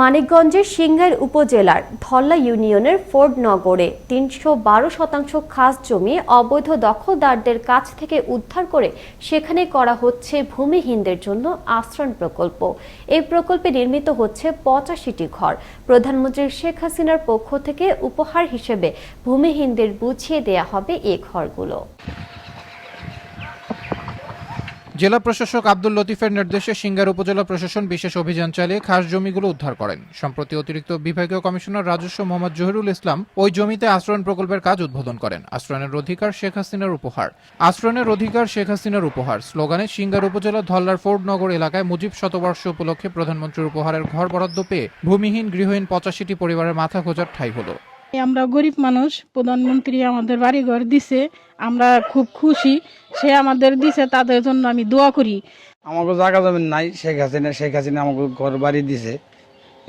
মানিকগঞ্জের সিংগাইর উপজেলার ধল্লা ইউনিয়নের ফোর্ডনগরে তিনশো বারো শতাংশ খাস জমি অবৈধ দখলদারদের কাছ থেকে উদ্ধার করে সেখানে করা হচ্ছে ভূমিহীনদের জন্য আশ্রয় প্রকল্প। এই প্রকল্পে নির্মিত হচ্ছে পঁচাশিটি ঘর। প্রধানমন্ত্রী শেখ হাসিনার পক্ষ থেকে উপহার হিসেবে ভূমিহীনদের বুঝিয়ে দেয়া হবে এই ঘরগুলো। জেলা প্রশাসক আব্দুল লতিফের নির্দেশে সিঙ্গার উপজেলা প্রশাসন বিশেষ অভিযান চালিয়ে খাস জমিগুলো উদ্ধার করেন। সম্প্রতি অতিরিক্ত বিভাগীয় কমিশনার রাজস্ব মোহাম্মদ জহিরুল ইসলাম ওই জমিতে আশ্রয়ণ প্রকল্পের কাজ উদ্বোধন করেন। আশ্রয়নের অধিকার শেখ হাসিনার উপহার। আশ্রয়নের অধিকার শেখ হাসিনার উপহার। স্লোগানে, সিঙ্গার উপজেলা ধল্লার ফোর্ডনগর এলাকায় মুজিব শতবর্ষ উপলক্ষে প্রধানমন্ত্রীর উপহারের ঘর বরাদ্দ পেয়ে ভূমিহীন গৃহহীন পঁচাশিটি পরিবারের মাথা খোঁজার ঠাই হলো। আমরা গরিব মানুষ প্রধানমন্ত্রী আমাদের বাড়িঘর দিছে আমরা খুব খুশি সে আমাদের দিছে তাদের জন্য আমি দোয়া করি। আমাকে জায়গা জমিন নাই শেখ হাসিনা শেখ হাসিনা আমাকে ঘর বাড়ি দিছে।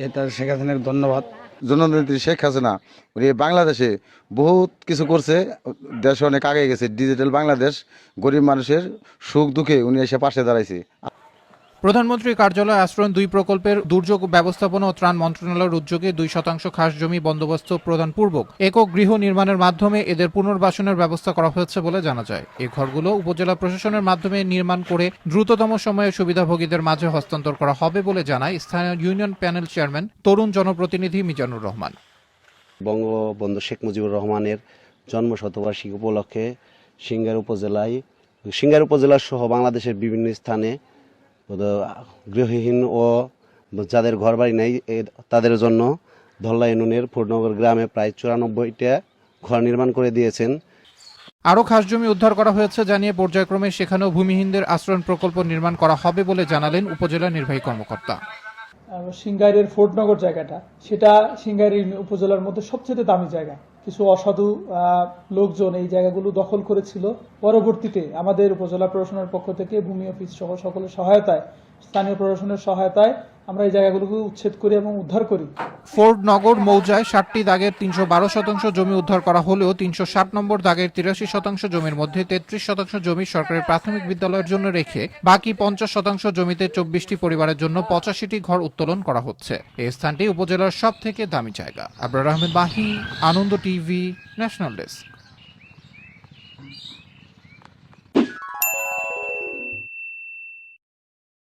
এটা শেখ হাসিনাকে ধন্যবাদ। জননেত্রী শেখ হাসিনা উনি বাংলাদেশে বহুত কিছু করছে দেশ অনেক আগে গেছে ডিজিটাল বাংলাদেশ গরিব মানুষের সুখ দুঃখে উনি এসে পাশে দাঁড়াইছে। প্রধানমন্ত্রী কার্যালয় আশ্রয়ণ দুই প্রকল্পের দুর্যোগ ব্যবস্থাপনা ও ত্রাণ মন্ত্রণালয়ের উদ্যোগে দুই শতাংশ খাস জমি বন্দোবস্ত প্রদান পূর্বক একক গৃহ নির্মাণের মাধ্যমে এদের পুনর্বাসনের ব্যবস্থা করা হয়েছে বলে জানা যায়। এই ঘরগুলো উপজেলা প্রশাসনের মাধ্যমে নির্মাণ করে দ্রুততম সময়ে সুবিধাভোগীদের মাঝে হস্তান্তর করা হবে বলে জানায় স্থানীয় ইউনিয়ন প্যানেল চেয়ারম্যান তরুণ জনপ্রতিনিধি মিজানুর রহমান। বঙ্গবন্ধু শেখ মুজিবুর রহমানের জন্ম শতবার্ষিকী উপলক্ষে সিঙ্গার উপজেলায় সিঙ্গার উপজেলা সহ বাংলাদেশের বিভিন্ন স্থানে গৃহহীন ও যাদের ঘরবাড়ি নেই তাদের জন্য ধল্লা ইউনিয়নের ফুরনগর গ্রামে প্রায় চুরানব্বইটা ঘর নির্মাণ করে দিয়েছেন। আরও খাস জমি উদ্ধার করা হয়েছে জানিয়ে পর্যায়ক্রমে সেখানেও ভূমিহীনদের আশ্রয়ণ প্রকল্প নির্মাণ করা হবে বলে জানালেন উপজেলা নির্বাহী কর্মকর্তা। আর সিঙ্গাইরের ফোর্টনগর জায়গাটা সেটা সিঙ্গাইর উপজেলার মধ্যে সবচেয়ে দামি জায়গা। কিছু অসাধু লোকজন এই জায়গাগুলো দখল করেছিল। পরবর্তীতে আমাদের উপজেলা প্রশাসনের পক্ষ থেকে ভূমি অফিস সহ সকলের সহায়তায়, স্থানীয় প্রশাসনের সহায়তায় আমরা এই জায়গাগুলোকে উচ্ছেদ করি এবং উদ্ধার করি। ফোর্ড নগর মৌজায় ষাটটি দাগের তিনশো বারো শতাংশ জমি উদ্ধার করা হলেও তিনশো ষাট নম্বর দাগের তিরাশি শতাংশ জমির মধ্যে তেত্রিশ শতাংশ জমি সরকারের প্রাথমিক বিদ্যালয়ের জন্য রেখে বাকি পঞ্চাশ শতাংশ জমিতে চব্বিশটি পরিবারের জন্য পঁচাশিটি ঘর উত্তোলন করা হচ্ছে। এই স্থানটি উপজেলার সব থেকে দামি জায়গা। Abrar Ahmed Ananda TV, national desk.